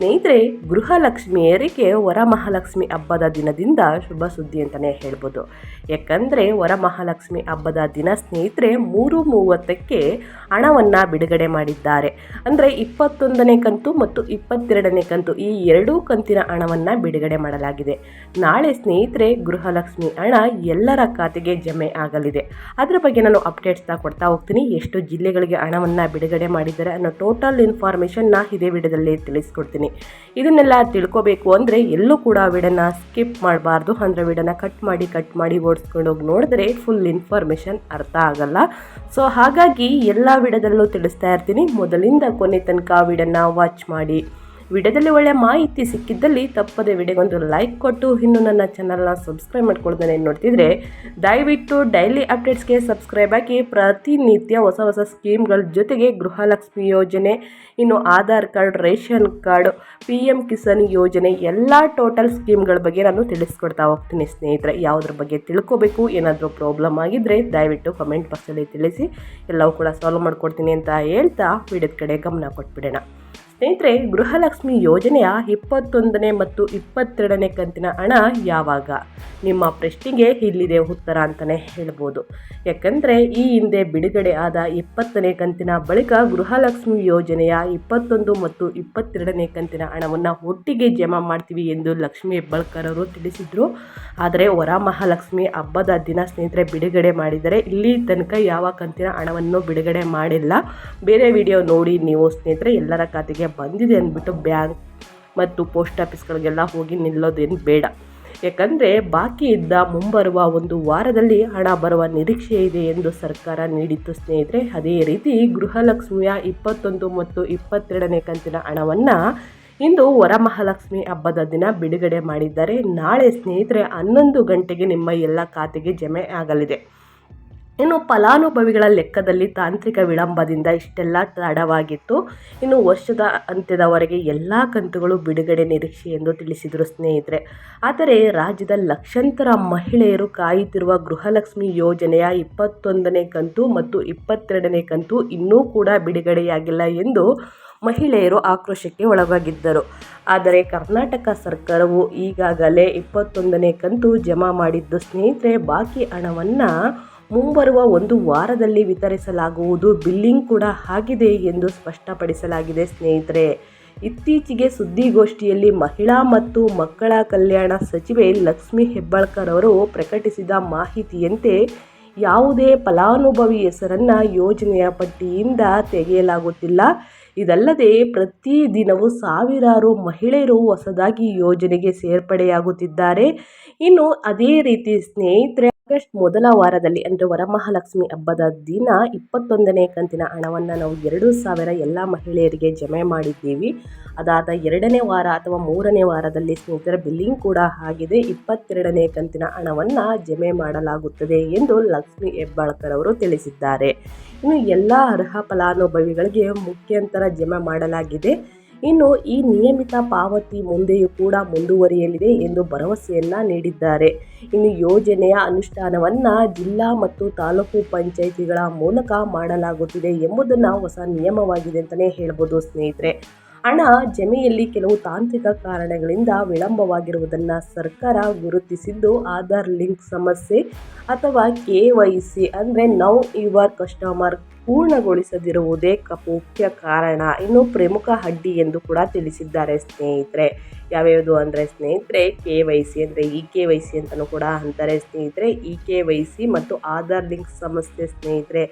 ಸ್ನೇಹಿತರೆ ಗೃಹಲಕ್ಷ್ಮಿಯರಿಗೆ ವರಮಹಾಲಕ್ಷ್ಮಿ ಹಬ್ಬದ ದಿನದಿಂದ ಶುಭ ಸುದ್ದಿ ಅಂತಲೇ ಹೇಳ್ಬೋದು. ಯಾಕಂದರೆ, ವರಮಹಾಲಕ್ಷ್ಮಿ ಹಬ್ಬದ ದಿನ ಸ್ನೇಹಿತರೆ, ಮೂರು ಮೂವತ್ತಕ್ಕೆ ಹಣವನ್ನು ಬಿಡುಗಡೆ ಮಾಡಿದ್ದಾರೆ. ಅಂದರೆ ಇಪ್ಪತ್ತೊಂದನೇ ಕಂತು ಮತ್ತು ಇಪ್ಪತ್ತೆರಡನೇ ಕಂತು ಈ ಎರಡೂ ಕಂತಿನ ಹಣವನ್ನು ಬಿಡುಗಡೆ ಮಾಡಲಾಗಿದೆ. ನಾಳೆ ಸ್ನೇಹಿತರೆ, ಗೃಹಲಕ್ಷ್ಮಿ ಹಣ ಎಲ್ಲರ ಖಾತೆಗೆ ಜಮೆ ಆಗಲಿದೆ. ಅದರ ಬಗ್ಗೆ ನಾನು ಅಪ್ಡೇಟ್ಸ್ನ ಕೊಡ್ತಾ ಹೋಗ್ತೀನಿ. ಎಷ್ಟು ಜಿಲ್ಲೆಗಳಿಗೆ ಹಣವನ್ನು ಬಿಡುಗಡೆ ಮಾಡಿದ್ದಾರೆ ಅನ್ನೋ ಟೋಟಲ್ ಇನ್ಫಾರ್ಮೇಷನ್ನ ಇದೇ ವಿಡಿಯೋದಲ್ಲಿ ತಿಳಿಸ್ಕೊಡ್ತೀನಿ. ಇದನ್ನೆಲ್ಲ ತಿಳ್ಕೊಬೇಕು ಅಂದರೆ ಎಲ್ಲೂ ಕೂಡ ವಿಡನ್ನ ಸ್ಕಿಪ್ ಮಾಡಬಾರ್ದು. ಅಂದರೆ ವಿಡನ್ನ ಕಟ್ ಮಾಡಿ ಕಟ್ ಮಾಡಿ ಓಡಿಸ್ಕೊಂಡು ಹೋಗಿ ನೋಡಿದ್ರೆ ಫುಲ್ ಇನ್ಫಾರ್ಮೇಷನ್ ಅರ್ಥ ಆಗಲ್ಲ. ಸೊ ಹಾಗಾಗಿ ಎಲ್ಲ ವಿಡದಲ್ಲೂ ತಿಳಿಸ್ತಾ ಇರ್ತೀನಿ. ಮೊದಲಿಂದ ಕೊನೆ ತನಕ ವಿಡನ್ನ ವಾಚ್ ಮಾಡಿ. ವಿಡಿಯೋದಲ್ಲಿ ಒಳ್ಳೆ ಮಾಹಿತಿ ಸಿಕ್ಕಿದ್ದಲ್ಲಿ ತಪ್ಪದೆ ವಿಡಿಯೋಗೊಂದು ಲೈಕ್ ಕೊಟ್ಟು ಇನ್ನು ನನ್ನ ಚಾನಲ್ನ ಸಬ್ಸ್ಕ್ರೈಬ್ ಮಾಡ್ಕೊಳ್ತಾನೆ ನೋಡ್ತಿದ್ರೆ, ದಯವಿಟ್ಟು ಡೈಲಿ ಅಪ್ಡೇಟ್ಸ್ಗೆ ಸಬ್ಸ್ಕ್ರೈಬ್ ಆಗಿ ಪ್ರತಿನಿತ್ಯ ಹೊಸ ಹೊಸ ಸ್ಕೀಮ್ಗಳ ಜೊತೆಗೆ ಗೃಹಲಕ್ಷ್ಮಿ ಯೋಜನೆ, ಇನ್ನು Aadhaar card, ration card P M Kisan ಯೋಜನೆ ಎಲ್ಲ ಟೋಟಲ್ ಸ್ಕೀಮ್ಗಳ ಬಗ್ಗೆ ನಾನು ತಿಳಿಸ್ಕೊಡ್ತಾ ಹೋಗ್ತೀನಿ ಸ್ನೇಹಿತರೆ. ಯಾವುದ್ರ ಬಗ್ಗೆ ತಿಳ್ಕೊಬೇಕು, ಏನಾದರೂ ಪ್ರಾಬ್ಲಮ್ ಆಗಿದ್ದರೆ ದಯವಿಟ್ಟು ಕಮೆಂಟ್ ಬಾಕ್ಸಲ್ಲಿ ತಿಳಿಸಿ, ಎಲ್ಲವೂ ಕೂಡ ಸಾಲ್ವ್ ಮಾಡ್ಕೊಡ್ತೀನಿ ಅಂತ ಹೇಳ್ತಾ ವಿಡಿಯೋದ ಕಡೆ ಗಮನ ಕೊಟ್ಬಿಡೋಣ. ಸ್ನೇಹಿತರೆ ಗೃಹಲಕ್ಷ್ಮಿ ಯೋಜನೆಯ ಇಪ್ಪತ್ತೊಂದನೇ ಮತ್ತು ಇಪ್ಪತ್ತೆರಡನೇ ಕಂತಿನ ಹಣ ಯಾವಾಗ? ನಿಮ್ಮ ಪ್ರಶ್ನೆಗೆ ಇಲ್ಲಿದೆ ಉತ್ತರ ಅಂತಲೇ ಹೇಳ್ಬೋದು. ಯಾಕಂದರೆ ಈ ಹಿಂದೆ ಬಿಡುಗಡೆ ಆದ ಇಪ್ಪತ್ತನೇ ಕಂತಿನ ಬಳಿಕ ಗೃಹಲಕ್ಷ್ಮಿ ಯೋಜನೆಯ ಇಪ್ಪತ್ತೊಂದು ಮತ್ತು ಇಪ್ಪತ್ತೆರಡನೇ ಕಂತಿನ ಹಣವನ್ನು ಒಟ್ಟಿಗೆ ಜಮಾ ಮಾಡ್ತೀವಿ ಎಂದು ಲಕ್ಷ್ಮಿ ಹೆಬ್ಬಾಳ್ಕರ್ ಅವರು ತಿಳಿಸಿದರು. ಆದರೆ ವರಮಹಾಲಕ್ಷ್ಮಿ ಹಬ್ಬದ ದಿನ ಸ್ನೇಹಿತರೆ, ಬಿಡುಗಡೆ ಮಾಡಿದರೆ ಇಲ್ಲಿ ತನಕ ಯಾವ ಕಂತಿನ ಹಣವನ್ನು ಬಿಡುಗಡೆ ಮಾಡಿಲ್ಲ. ಬೇರೆ ವಿಡಿಯೋ ನೋಡಿ ನೀವು ಸ್ನೇಹಿತರೆ, ಎಲ್ಲರ ಖಾತೆಗೆ ಬಂದಿದೆ ಅಂದ್ಬಿಟ್ಟು ಬ್ಯಾಂಕ್ ಮತ್ತು ಪೋಸ್ಟ್ ಆಫೀಸ್ಗಳಿಗೆಲ್ಲ ಹೋಗಿ ನಿಲ್ಲೋದೇನು ಬೇಡ. ಯಾಕಂದರೆ ಬಾಕಿ ಇದ್ದ ಮುಂಬರುವ ಒಂದು ವಾರದಲ್ಲಿ ಹಣ ಬರುವ ನಿರೀಕ್ಷೆ ಇದೆ ಎಂದು ಸರ್ಕಾರ ನೀಡಿತ್ತು ಸ್ನೇಹಿತರೆ. ಅದೇ ರೀತಿ ಗೃಹಲಕ್ಷ್ಮಿಯ ಇಪ್ಪತ್ತೊಂದು ಮತ್ತು ಇಪ್ಪತ್ತೆರಡನೇ ಕಂತಿನ ಹಣವನ್ನು ಇಂದು ವರಮಹಾಲಕ್ಷ್ಮಿ ಹಬ್ಬದ ದಿನ ಬಿಡುಗಡೆ ಮಾಡಿದ್ದಾರೆ. ನಾಳೆ ಸ್ನೇಹಿತರೆ ಹನ್ನೊಂದು ಗಂಟೆಗೆ ನಿಮ್ಮ ಎಲ್ಲ ಖಾತೆಗೆ ಜಮೆ ಆಗಲಿದೆ. ಇನ್ನು ಫಲಾನುಭವಿಗಳ ಲೆಕ್ಕದಲ್ಲಿ ತಾಂತ್ರಿಕ ವಿಳಂಬದಿಂದ ಇಷ್ಟೆಲ್ಲ ತಡವಾಗಿತ್ತು. ಇನ್ನು ವರ್ಷದ ಅಂತ್ಯದವರೆಗೆ ಎಲ್ಲ ಕಂತುಗಳು ಬಿಡುಗಡೆ ನಿರೀಕ್ಷೆ ಎಂದು ತಿಳಿಸಿದರು ಸ್ನೇಹಿತರೆ. ಆದರೆ ರಾಜ್ಯದ ಲಕ್ಷಾಂತರ ಮಹಿಳೆಯರು ಕಾಯುತ್ತಿರುವ ಗೃಹಲಕ್ಷ್ಮಿ ಯೋಜನೆಯ ಇಪ್ಪತ್ತೊಂದನೇ ಕಂತು ಮತ್ತು ಇಪ್ಪತ್ತೆರಡನೇ ಕಂತು ಇನ್ನೂ ಕೂಡ ಬಿಡುಗಡೆಯಾಗಿಲ್ಲ ಎಂದು ಮಹಿಳೆಯರು ಆಕ್ರೋಶಕ್ಕೆ ಒಳಗಾಗಿದ್ದರು. ಆದರೆ ಕರ್ನಾಟಕ ಸರ್ಕಾರವು ಈಗಾಗಲೇ ಇಪ್ಪತ್ತೊಂದನೇ ಕಂತು ಜಮಾ ಮಾಡಿದ್ದು ಸ್ನೇಹಿತರೆ, ಬಾಕಿ ಹಣವನ್ನು ಮುಂಬರುವ ಒಂದು ವಾರದಲ್ಲಿ ವಿತರಿಸಲಾಗುವುದು. ಬಿಲ್ಲಿಂಗ್ ಕೂಡ ಆಗಿದೆ ಎಂದು ಸ್ಪಷ್ಟಪಡಿಸಲಾಗಿದೆ ಸ್ನೇಹಿತರೆ. ಇತ್ತೀಚೆಗೆ ಸುದ್ದಿಗೋಷ್ಠಿಯಲ್ಲಿ ಮಹಿಳಾ ಮತ್ತು ಮಕ್ಕಳ ಕಲ್ಯಾಣ ಸಚಿವೆ ಲಕ್ಷ್ಮಿ ಹೆಬ್ಬಾಳ್ಕರ್ ಅವರು ಪ್ರಕಟಿಸಿದ ಮಾಹಿತಿಯಂತೆ, ಯಾವುದೇ ಫಲಾನುಭವಿ ಹೆಸರನ್ನು ಯೋಜನೆಯ ಪಟ್ಟಿಯಿಂದ ತೆಗೆಯಲಾಗುತ್ತಿಲ್ಲ. ಇದಲ್ಲದೆ, ಪ್ರತಿ ದಿನವೂ ಸಾವಿರಾರು ಮಹಿಳೆಯರು ಹೊಸದಾಗಿ ಯೋಜನೆಗೆ ಸೇರ್ಪಡೆಯಾಗುತ್ತಿದ್ದಾರೆ. ಇನ್ನು ಅದೇ ರೀತಿ ಸ್ನೇಹಿತರೆ ಆಗಸ್ಟ್ ಮೊದಲ ವಾರದಲ್ಲಿ ಅಂದರೆ ವರಮಹಾಲಕ್ಷ್ಮಿ ಹಬ್ಬದ ದಿನ ಇಪ್ಪತ್ತೊಂದನೇ ಕಂತಿನ ಹಣವನ್ನು ನಾವು ಎರಡು ಸಾವಿರ ಎಲ್ಲ ಮಹಿಳೆಯರಿಗೆ ಜಮೆ ಮಾಡಿದ್ದೀವಿ. ಅದಾದ ಎರಡನೇ ವಾರ ಅಥವಾ ಮೂರನೇ ವಾರದಲ್ಲಿ ಸ್ನೇಹಿತರ ಬಿಲ್ಲಿಂಗ್ ಕೂಡ ಆಗಿದೆ. ಇಪ್ಪತ್ತೆರಡನೇ ಕಂತಿನ ಹಣವನ್ನು ಜಮೆ ಮಾಡಲಾಗುತ್ತದೆ ಎಂದು ಲಕ್ಷ್ಮಿ ಹೆಬ್ಬಾಳ್ಕರ್ ಅವರು ತಿಳಿಸಿದ್ದಾರೆ. ಇನ್ನು ಎಲ್ಲ ಅರ್ಹ ಫಲಾನುಭವಿಗಳಿಗೆ ಮುಖ್ಯಂತರ ಜಮೆ ಮಾಡಲಾಗಿದೆ. ಇನ್ನು ಈ ನಿಯಮಿತ ಪಾವತಿ ಮುಂದೆಯೂ ಕೂಡ ಮುಂದುವರಿಯಲಿದೆ ಎಂದು ಭರವಸೆಯನ್ನ ನೀಡಿದ್ದಾರೆ. ಇನ್ನು ಯೋಜನೆಯ ಅನುಷ್ಠಾನವನ್ನು ಜಿಲ್ಲಾ ಮತ್ತು ತಾಲೂಕು ಪಂಚಾಯಿತಿಗಳ ಮೂಲಕ ಮಾಡಲಾಗುತ್ತಿದೆ ಎಂಬುದನ್ನು ಹೊಸ ನಿಯಮವಾಗಿದೆ ಅಂತಲೇ ಹೇಳ್ಬೋದು ಸ್ನೇಹಿತರೆ. ಹಣ ಜಮೆಯಲ್ಲಿ ಕೆಲವು ತಾಂತ್ರಿಕ ಕಾರಣಗಳಿಂದ ವಿಳಂಬವಾಗಿರುವುದನ್ನು ಸರ್ಕಾರ ಗುರುತಿಸಿದ್ದು ಆಧಾರ್ ಲಿಂಕ್ ಸಮಸ್ಯೆ ಅಥವಾ ಕೆ ವೈ ಸಿ ಅಂದರೆ ನೌ ಯುವರ್ ಕಸ್ಟಮರ್ ಪೂರ್ಣಗೊಳಿಸದಿರುವುದೇ ಮುಖ್ಯ ಕಾರಣ, ಇನ್ನು ಪ್ರಮುಖ ಅಡ್ಡಿ ಎಂದು ಕೂಡ ತಿಳಿಸಿದ್ದಾರೆ ಸ್ನೇಹಿತರೆ. ಯಾವ್ಯಾವುದು ಅಂದರೆ ಸ್ನೇಹಿತರೆ, ಕೆ ವೈ ಸಿ ಅಂದರೆ ಇ ಕೆ ವೈ ಸಿ ಅಂತಲೂ ಕೂಡ ಅಂತಾರೆ ಸ್ನೇಹಿತರೆ. ಇ ಕೆ ವೈ ಸಿ ಮತ್ತು ಆಧಾರ್ ಲಿಂಕ್ ಸಮಸ್ಯೆ ಸ್ನೇಹಿತರೆ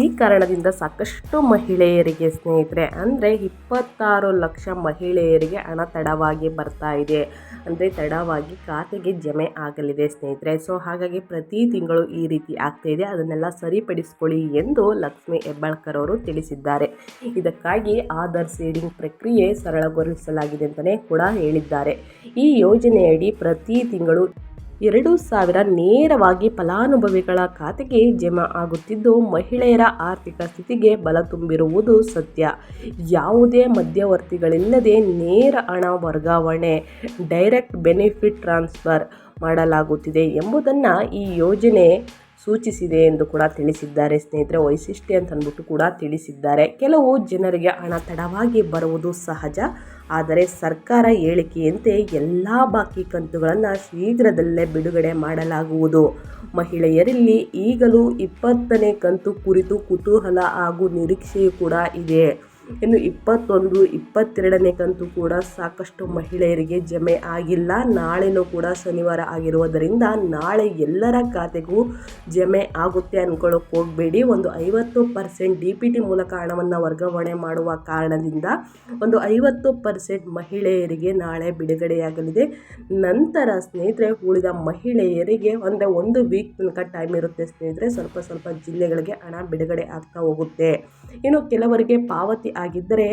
ಈ ಕಾರಣದಿಂದ ಸಾಕಷ್ಟು ಮಹಿಳೆಯರಿಗೆ ಸ್ನೇಹಿತರೆ, ಅಂದರೆ ಇಪ್ಪತ್ತಾರು ಲಕ್ಷ ಮಹಿಳೆಯರಿಗೆ ಹಣ ತಡವಾಗಿ ಬರ್ತಾ ಇದೆ. ಅಂದರೆ ತಡವಾಗಿ ಖಾತೆಗೆ ಜಮೆ ಆಗಲಿದೆ ಸ್ನೇಹಿತರೆ. ಸೊ ಹಾಗಾಗಿ ಪ್ರತಿ ತಿಂಗಳು ಈ ರೀತಿ ಆಗ್ತಾ ಇದೆ. ಅದನ್ನೆಲ್ಲ ಸರಿಪಡಿಸ್ಕೊಳ್ಳಿ ಎಂದು ಲಕ್ಷ್ಮಿ ಹೆಬ್ಬಾಳ್ಕರ್ ಅವರು ತಿಳಿಸಿದ್ದಾರೆ. ಇದಕ್ಕಾಗಿ ಆಧಾರ್ ಸೀಡಿಂಗ್ ಪ್ರಕ್ರಿಯೆ ಸರಳಗೊಳಿಸಲಾಗಿದೆ ಅಂತಲೇ ಕೂಡ ಹೇಳಿದ್ದಾರೆ. ಈ ಯೋಜನೆಯಡಿ ಪ್ರತಿ ತಿಂಗಳು ಎರಡು ಸಾವಿರ ನೇರವಾಗಿ ಫಲಾನುಭವಿಗಳ ಖಾತೆಗೆ ಜಮಾ ಆಗುತ್ತಿದ್ದು, ಮಹಿಳೆಯರ ಆರ್ಥಿಕ ಸ್ಥಿತಿಗೆ ಬಲ ತುಂಬಿರುವುದು ಸತ್ಯ. ಯಾವುದೇ ಮಧ್ಯವರ್ತಿಗಳಿಲ್ಲದೆ ನೇರ ಹಣ ವರ್ಗಾವಣೆ, ಡೈರೆಕ್ಟ್ ಬೆನಿಫಿಟ್ ಟ್ರಾನ್ಸ್ಫರ್ ಮಾಡಲಾಗುತ್ತಿದೆ ಎಂಬುದನ್ನು ಈ ಯೋಜನೆ ಸೂಚಿಸಿದೆ ಎಂದು ಕೂಡ ತಿಳಿಸಿದ್ದಾರೆ. ಸ್ನೇಹಿತರೆ, ವೈಶಿಷ್ಟ್ಯ ಅಂತ ಅಂದ್ಬಿಟ್ಟು ಕೂಡ ತಿಳಿಸಿದ್ದಾರೆ. ಕೆಲವು ಜನರಿಗೆ ಹಣ ತಡವಾಗಿ ಬರುವುದು ಸಹಜ. ಆದರೆ ಸರ್ಕಾರ ಹೇಳಿಕೆಯಂತೆ ಎಲ್ಲ ಬಾಕಿ ಕಂತುಗಳನ್ನು ಶೀಘ್ರದಲ್ಲೇ ಬಿಡುಗಡೆ ಮಾಡಲಾಗುವುದು. ಮಹಿಳೆಯರಲ್ಲಿ ಈಗಲೂ ಇಪ್ಪತ್ತನೇ ಕಂತು ಕುರಿತು ಕುತೂಹಲ ಹಾಗೂ ನಿರೀಕ್ಷೆಯೂ ಕೂಡ ಇದೆ. ಇನ್ನು ಇಪ್ಪತ್ತೊಂದು, ಇಪ್ಪತ್ತೆರಡನೇ ಕಂತು ಕೂಡ ಸಾಕಷ್ಟು ಮಹಿಳೆಯರಿಗೆ ಜಮೆ ಆಗಿಲ್ಲ. ನಾಳೆನೂ ಕೂಡ ಶನಿವಾರ ಆಗಿರುವುದರಿಂದ ನಾಳೆ ಎಲ್ಲರ ಖಾತೆಗೂ ಜಮೆ ಆಗುತ್ತೆ ಅಂದ್ಕೊಳ್ಳೋಕೆ ಹೋಗಬೇಡಿ. ಒಂದು ಐವತ್ತು ಪರ್ಸೆಂಟ್ ಡಿ ಪಿ ಟಿ ಮೂಲಕ ಹಣವನ್ನು ವರ್ಗಾವಣೆ ಮಾಡುವ ಕಾರಣದಿಂದ ಒಂದು ಐವತ್ತು ಪರ್ಸೆಂಟ್ ಮಹಿಳೆಯರಿಗೆ ನಾಳೆ ಬಿಡುಗಡೆಯಾಗಲಿದೆ. ನಂತರ ಸ್ನೇಹಿತರೆ, ಉಳಿದ ಮಹಿಳೆಯರಿಗೆ ಅಂದರೆ ಒಂದು ವೀಕ್ ತನಕ ಟೈಮ್ ಇರುತ್ತೆ ಸ್ನೇಹಿತರೆ. ಸ್ವಲ್ಪ ಸ್ವಲ್ಪ ಜಿಲ್ಲೆಗಳಿಗೆ ಹಣ ಬಿಡುಗಡೆ ಆಗ್ತಾ ಹೋಗುತ್ತೆ. ಇನ್ನು ಕೆಲವರಿಗೆ ಪಾವತಿ ಆಗಿದ್ದರೆ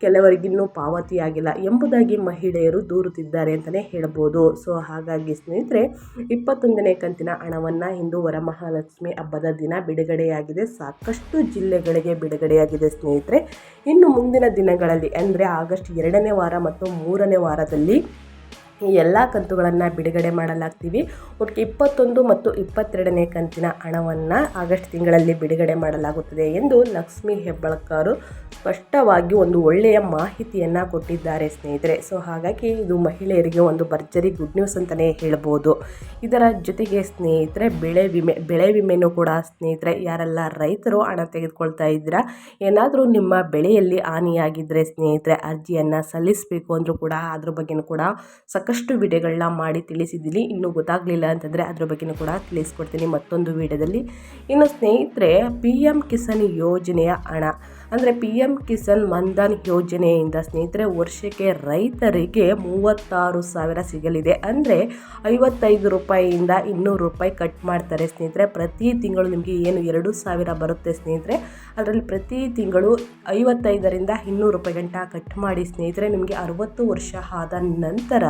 ಕೆಲವರಿಗಿನ್ನೂ ಪಾವತಿ ಆಗಿಲ್ಲ ಎಂಬುದಾಗಿ ಮಹಿಳೆಯರು ದೂರುತ್ತಿದ್ದಾರೆ ಅಂತಲೇ ಹೇಳ್ಬೋದು. ಸೊ, ಹಾಗಾಗಿ ಸ್ನೇಹಿತರೆ, ಇಪ್ಪತ್ತೊಂದನೇ ಕಂತಿನ ಹಣವನ್ನು ಇಂದು ವರಮಹಾಲಕ್ಷ್ಮಿ ಹಬ್ಬದ ದಿನ ಬಿಡುಗಡೆಯಾಗಿದೆ. ಸಾಕಷ್ಟು ಜಿಲ್ಲೆಗಳಿಗೆ ಬಿಡುಗಡೆಯಾಗಿದೆ ಸ್ನೇಹಿತರೆ. ಇನ್ನು ಮುಂದಿನ ದಿನಗಳಲ್ಲಿ, ಅಂದರೆ ಆಗಸ್ಟ್ ಎರಡನೇ ವಾರ ಮತ್ತು ಮೂರನೇ ವಾರದಲ್ಲಿ ಎಲ್ಲ ಕಂತುಗಳನ್ನು ಬಿಡುಗಡೆ ಮಾಡಲಾಗ್ತೀವಿ. ಒಟ್ಟು ಇಪ್ಪತ್ತೊಂದು ಮತ್ತು ಇಪ್ಪತ್ತೆರಡನೇ ಕಂತಿನ ಹಣವನ್ನು ಆಗಸ್ಟ್ ತಿಂಗಳಲ್ಲಿ ಬಿಡುಗಡೆ ಮಾಡಲಾಗುತ್ತದೆ ಎಂದು ಲಕ್ಷ್ಮೀ ಹೆಬ್ಬಾಳ್ಕರ್ ಸ್ಪಷ್ಟವಾಗಿ ಒಂದು ಒಳ್ಳೆಯ ಮಾಹಿತಿಯನ್ನು ಕೊಟ್ಟಿದ್ದಾರೆ ಸ್ನೇಹಿತರೆ. ಸೊ, ಹಾಗಾಗಿ ಇದು ಮಹಿಳೆಯರಿಗೆ ಒಂದು ಭರ್ಜರಿ ಗುಡ್ ನ್ಯೂಸ್ ಅಂತಲೇ ಹೇಳ್ಬೋದು. ಇದರ ಜೊತೆಗೆ ಸ್ನೇಹಿತರೆ, ಬೆಳೆ ವಿಮೆ, ಬೆಳೆ ವಿಮೆನೂ ಕೂಡ ಸ್ನೇಹಿತರೆ, ಯಾರೆಲ್ಲ ರೈತರು ಹಣ ತೆಗೆದುಕೊಳ್ತಾ ಇದ್ದೀರಾ, ಏನಾದರೂ ನಿಮ್ಮ ಬೆಳೆಯಲ್ಲಿ ಹಾನಿಯಾಗಿದ್ದರೆ ಸ್ನೇಹಿತರೆ, ಅರ್ಜಿಯನ್ನು ಸಲ್ಲಿಸಬೇಕು ಅಂದರೂ ಕೂಡ, ಅದ್ರ ಬಗ್ಗೆನೂ ಕೂಡ ಸಾಕಷ್ಟು ವಿಡಿಯೋಗಳನ್ನ ಮಾಡಿ ತಿಳಿಸಿದ್ದೀನಿ. ಇನ್ನೂ ಗೊತ್ತಾಗಲಿಲ್ಲ ಅಂತಂದರೆ ಅದ್ರ ಬಗ್ಗೆನೂ ಕೂಡ ತಿಳಿಸ್ಕೊಡ್ತೀನಿ ಮತ್ತೊಂದು ವಿಡಿಯೋದಲ್ಲಿ. ಇನ್ನು ಸ್ನೇಹಿತರೆ, ಪಿ ಎಂ ಕಿಸಾನ್ ಯೋಜನೆಯ ಹಣ. ಅಂದರೆ ಪಿ ಎಂ ಕಿಸಾನ್ ಮನ್ಧನ್ ಯೋಜನೆಯಿಂದ ಸ್ನೇಹಿತರೆ, ವರ್ಷಕ್ಕೆ ರೈತರಿಗೆ ಮೂವತ್ತಾರು ಸಾವಿರ ಸಿಗಲಿದೆ. ಅಂದರೆ ಐವತ್ತೈದು ರೂಪಾಯಿಯಿಂದ ಇನ್ನೂರು ರೂಪಾಯಿ ಕಟ್ ಮಾಡ್ತಾರೆ ಸ್ನೇಹಿತರೆ. ಪ್ರತಿ ತಿಂಗಳು ನಿಮಗೆ ಏನು ಎರಡು ಸಾವಿರ ಬರುತ್ತೆ ಸ್ನೇಹಿತರೆ? ಅದರಲ್ಲಿ ಪ್ರತಿ ತಿಂಗಳು ಐವತ್ತೈದರಿಂದ ಇನ್ನೂರು ರೂಪಾಯಿ ಗಂಟ ಕಟ್ ಮಾಡಿ ಸ್ನೇಹಿತರೆ, ನಿಮಗೆ ಅರುವತ್ತು ವರ್ಷ ಆದ ನಂತರ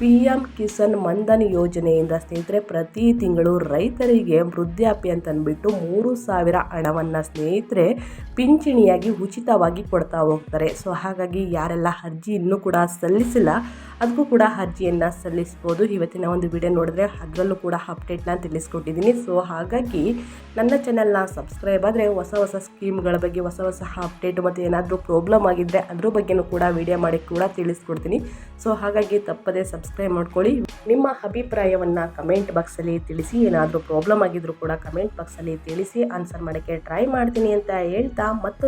ಪಿ ಎಂ ಕಿಸಾನ್ ಮನ್ಧನ್ ಯೋಜನೆಯಿಂದ ಸ್ನೇಹಿತರೆ, ಪ್ರತಿ ತಿಂಗಳು ರೈತರಿಗೆ ವೃದ್ಧಾಪ್ಯ ಅಂತಂದ್ಬಿಟ್ಟು ಮೂರು ಸಾವಿರ ಹಣವನ್ನು ಸ್ನೇಹಿತರೆ ಪಿಂಚಣಿಯಾಗಿ ಉಚಿತವಾಗಿ ಕೊಡ್ತಾ ಹೋಗ್ತಾರೆ. ಸೊ, ಹಾಗಾಗಿ ಯಾರೆಲ್ಲ ಅರ್ಜಿ ಇನ್ನೂ ಕೂಡ ಸಲ್ಲಿಸಿಲ್ಲ ಅದಕ್ಕೂ ಕೂಡ ಅರ್ಜಿಯನ್ನು ಸಲ್ಲಿಸ್ಬೋದು. ಇವತ್ತಿನ ಒಂದು ವಿಡಿಯೋ ನೋಡಿದ್ರೆ ಅದರಲ್ಲೂ ಕೂಡ ಅಪ್ಡೇಟ್ನ ತಿಳಿಸ್ಕೊಟ್ಟಿದ್ದೀನಿ. ಸೊ, ಹಾಗಾಗಿ ನನ್ನ ಚಾನೆಲ್ನ ಸಬ್ಸ್ಕ್ರೈಬ್ ಆದರೆ ಹೊಸ ಹೊಸ ಸ್ಕೀಮ್ಗಳ ಬಗ್ಗೆ, ಹೊಸ ಹೊಸ ಅಪ್ಡೇಟ್ ಮತ್ತು ಏನಾದರೂ ಪ್ರಾಬ್ಲಮ್ ಆಗಿದ್ದರೆ ಅದ್ರ ಬಗ್ಗೆನೂ ಕೂಡ ವಿಡಿಯೋ ಮಾಡಿ ಕೂಡ ತಿಳಿಸ್ಕೊಡ್ತೀನಿ. ಸೊ, ಹಾಗಾಗಿ ತಪ್ಪದೇ ಸಬ್ಸ್ಕ್ರೈಬ್ ಮಾಡ್ಕೊಳ್ಳಿ. ನಿಮ್ಮ ಅಭಿಪ್ರಾಯವನ್ನು ಕಮೆಂಟ್ ಬಾಕ್ಸಲ್ಲಿ ತಿಳಿಸಿ, ಏನಾದರೂ ಪ್ರಾಬ್ಲಮ್ ಆಗಿದ್ದರೂ ಕೂಡ ಕಮೆಂಟ್ ಬಾಕ್ಸಲ್ಲಿ ತಿಳಿಸಿ ಆನ್ಸರ್ ಮಾಡೋಕ್ಕೆ ಟ್ರೈ ಮಾಡ್ತೀನಿ ಅಂತ ಹೇಳ್ತಾ